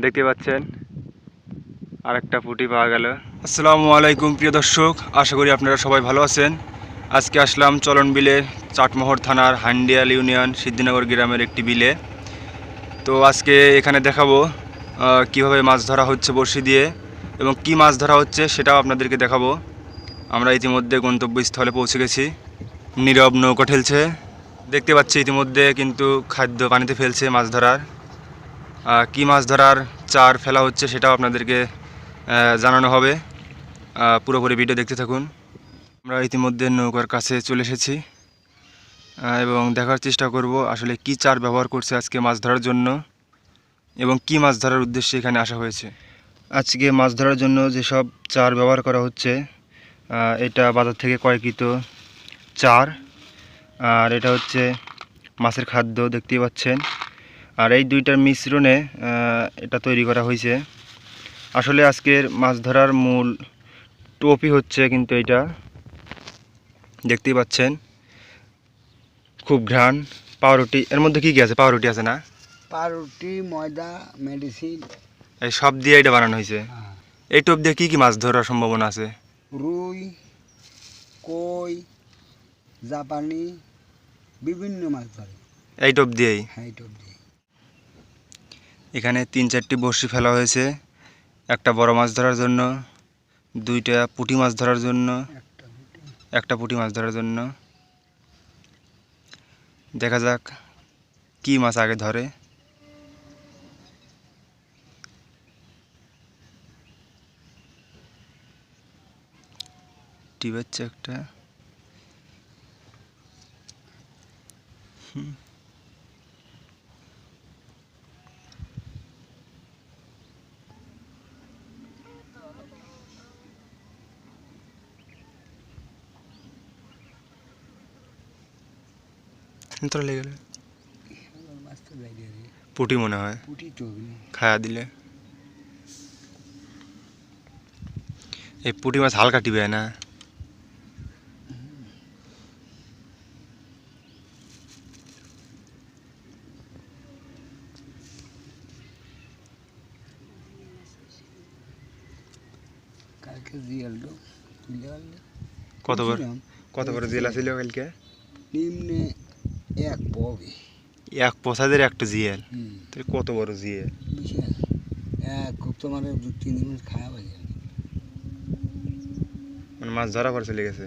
দেখতে পাচ্ছেন, আরেকটা পুঁটি পাওয়া গেল। আসসালামু আলাইকুম, প্রিয় দর্শক, আশা করি আপনারা সবাই ভালো আছেন। আজকে আসলাম চলন বিলে, চাটমোহর থানার হান্ডিয়াল ইউনিয়ন, সিদ্ধিনগর গ্রামের একটি বিলে। তো আজকে এখানে দেখাবো কীভাবে মাছ ধরা হচ্ছে বড়শি দিয়ে এবং কি মাছ ধরা হচ্ছে সেটাও আপনাদেরকে দেখাবো। আমরা ইতিমধ্যে গন্তব্যস্থলে পৌঁছে গেছি। নীরব নৌকা ঠেলছে। দেখতে পাচ্ছি ইতিমধ্যে কিন্তু খাদ্য পানিতে ফেলছে মাছ ধরার। কি মাছ ধরার চার ফেলা হচ্ছে সেটাও আপনাদেরকে জানানো হবে। পুরোপুরি ভিডিও দেখতে থাকুন। আমরা ইতিমধ্যে নৌকার কাছে চলে এসেছি। এবং দেখার চেষ্টা করব আসলে কি চার ব্যবহার করছে আজকে মাছ ধরার জন্য এবং কি মাছ ধরার উদ্দেশ্যে এখানে আসা হয়েছে। আজকে মাছ ধরার জন্য যেসব চার ব্যবহার করা হচ্ছে এটা বাজার থেকে ক্রয়কৃত চার। আর এটা হচ্ছে মাছের খাদ্য, দেখতেই পাচ্ছেন। আর এই দুইটার মিশ্রণে এটা তৈরি করা হয়েছে। আসলে আজকের মাছ ধরার মূল টপি হচ্ছে কিন্তু এটা। দেখতেই পাচ্ছেন খুব ঘ্রাণ। পাউরুটি এর মধ্যে কি কি আছে? পাউরুটি আছে না? পাউরুটি ময়দা মেডিসিন। এই সব দিয়ে এটা বানানো হয়েছে। এই টোপ দিয়ে কি কি মাছ ধরার সম্ভাবনা আছে? রুই কই জাপানি বিভিন্ন মাছ ধরে। এই টোপ দিয়েই? হ্যাঁ এই টোপ দিয়ে এখানে তিন চারটি বড়শি ফেলা হয়েছে। একটা বড় মাছ ধরার জন্য, দুইটা পুঁটি মাছ ধরার জন্য, একটা পুঁটি মাছ ধরার জন্য। দেখা যাক কি মাছ আগে ধরে। টিবেচ্ছে একটা। হুম। তোরা লেগে গেলে সুন্দর মাছ তো বাইরে রে পুঁটি মনে হয় পুটি তো অগ্নি খায়া দিলে এই পুঁটি মাছ হালকা টিবে না কালকে জিয়ালটো তুলে আনলে কত বড় বুঝলাম। কত বড় জেলা ছিল কালকে নিম্নে এক পবে এক পোসাদের একটা জিএল। তাহলে কত বড় জিএল? বিশাল এক খুব তো মানে দু তিন দিন খাওয়া হয়ে মানে মাছ ধরা করে চলে গেছে?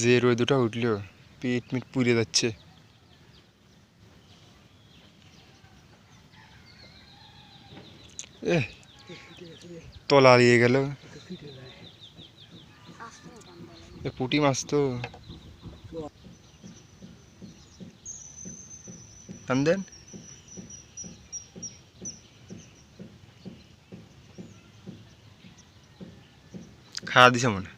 যে রোদটা উঠল। পেট মিট পুড়ে যাচ্ছে। তলা হারিয়ে গেল। পুঁটি মাছ তো। দেন খাওয়া দিছে মনে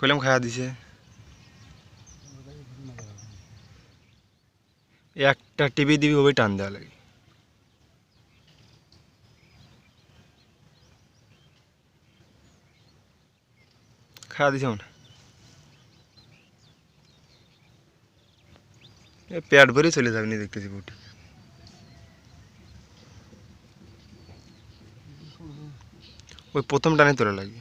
কইলাম খাওয়া দিছে একটা টিভি দিবি ওই টান দেওয়া লাগে খাওয়া দিছে মনে হয়। এ পেট ভরে চলে যাবে নি দেখতেছি বুটি ওই প্রথম টানে তোলা লাগে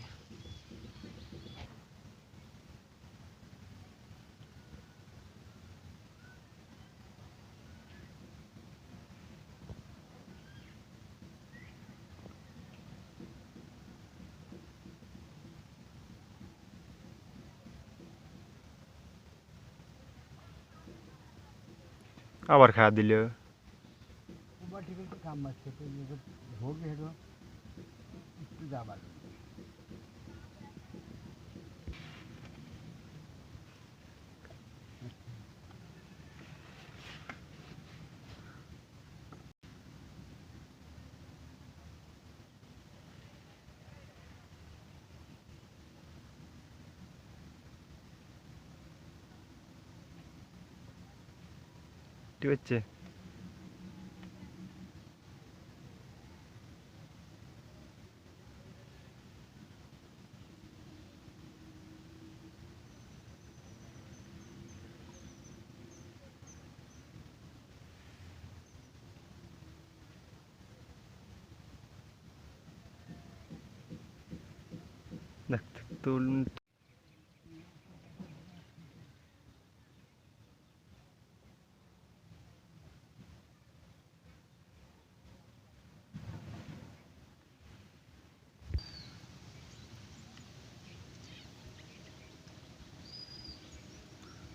আবার খাওয়া দিল। ঠিক আছে? কাম মারছে তো ভোগ হেঁটো একটু যাবার ঠিক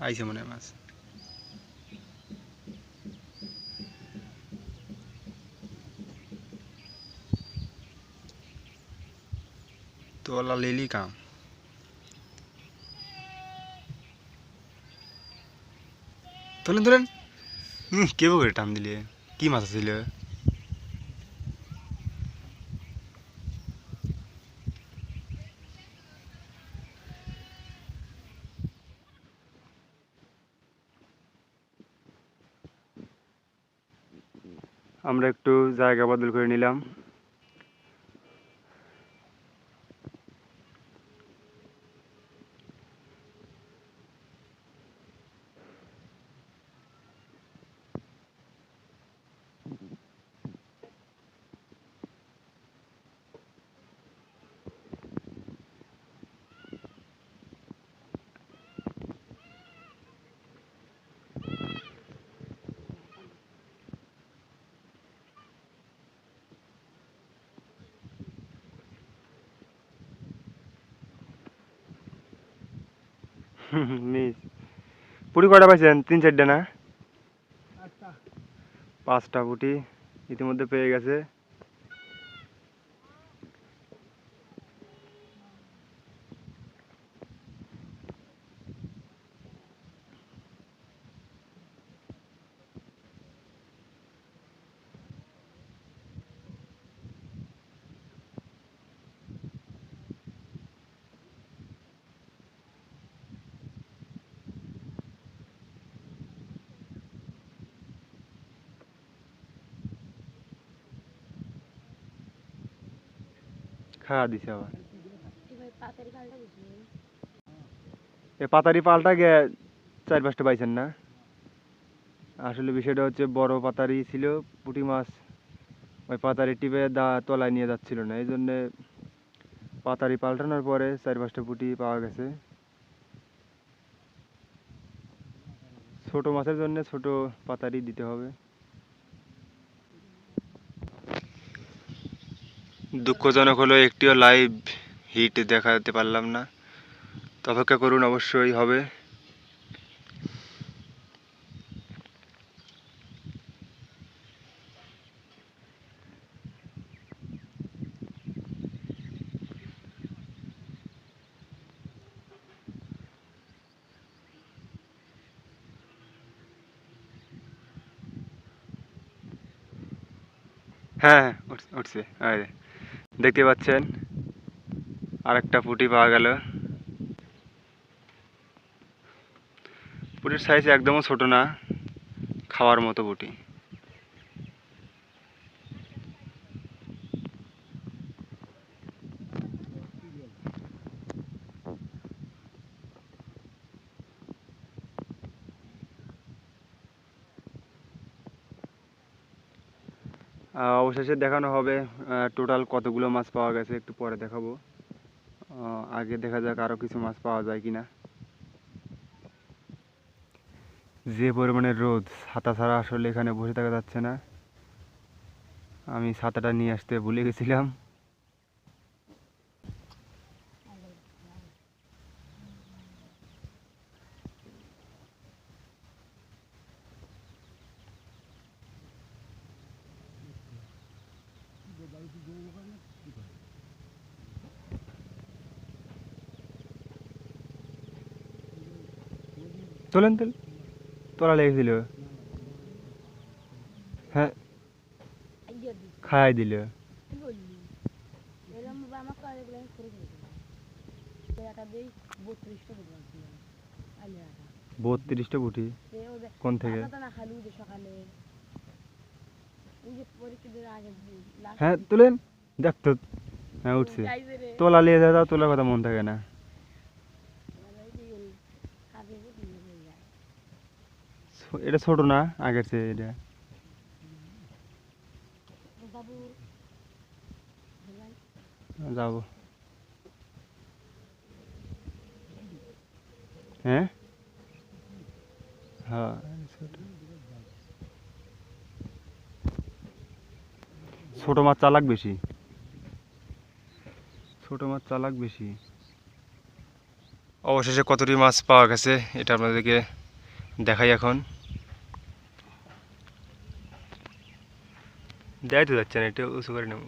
আইছে মনে মাছ। তোলা লিলি কাম। তোলেন তোলেন। হুম কে করে টান দিলে? কি মাছ ছিল আমরা একটু জায়গা বদল করে নিলাম। মিস পুরি কটা পাইছেন? তিন চারটে না? পাঁচটা পুটি। ইতিমধ্যে পেয়ে গেছে। খাওয়া দিছে আবার। এ পাতারি পাল্টা গে চার পাঁচটা পাইছেন না? আসলে বিষয়টা হচ্ছে বড় পাতারি ছিল পুঁটি মাছ ওই পাতারি টিপে দা তলায় নিয়ে যাচ্ছিল না এই জন্যে পাতারি পাল্টানোর পরে চার পাঁচটা পুঁটি পাওয়া গেছে। ছোট মাছের জন্য ছোট পাতারি দিতে হবে। দুঃখজনক হলো একটিও লাইভ হিট দেখাতে পারলাম না। তো অপেক্ষা করুন, অবশ্যই হবে। হ্যাঁ হ্যাঁ উঠছে- যে। দেখতে পাচ্ছেন? আরেকটা পুটি পাওয়া গেল। পুটির সাইজ একদমও ছোট না খাওয়ার মতো পুঁটি। অবশেষে দেখানো হবে টোটাল কতগুলো মাছ পাওয়া গেছে, একটু পরে দেখাবো। আগে দেখা যাক আরও কিছু মাছ পাওয়া যায় কিনা। যে পরিমাণে রোদ, ছাতা ছাড়া আসলে এখানে বসে থাকা যাচ্ছে না। আমি ছাতাটা নিয়ে আসতে ভুলে গেছিলাম তোলেন তোল তোলা লেগেছিল হ্যাঁ আইডিয়া দিছি খাই দিল কি বললি এরম বা আমার কালে গুলো করে দিয়েছিলাম তো এটা দিয়ে বত্রিশটা দিলাম আলিয়াটা বত্রিশটা পুঁটি সে ওদের কোন থেকে ভাত তো না খালি ওই যে সকালে ওই যে পরীক্ষা দেওয়ার আগে যে last হ্যাঁ তুলেন। দেখতো হ্যাঁ উঠছে। তোলা নিয়ে যাও তোলার কথা মন থাকে না ওই যে গেল কাজে যে দিয়ে হয়ে যায় ছো- এটা ছোট না, আগের চেয়ে এটা। যাব। হ্যাঁ? হ্যাঁ। ছোট। মাছ চালাক বেশি। ছোট মাছ চালাক বেশি। অবশেষে কতটি মাছ পাওয়া গেছে, এটা আপনাদেরকে দেখাই এখন। দেয় তো যাচ্ছে না এটা উঁচু করে নেব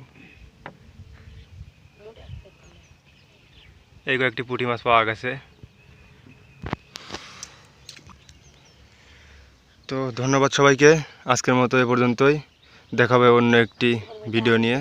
এই কয়েকটি পুঁটি মাছ পাওয়া গেছে তো ধন্যবাদ সবাইকে। আজকের মতো এ পর্যন্তই। দেখাবে অন্য একটি ভিডিও নিয়ে।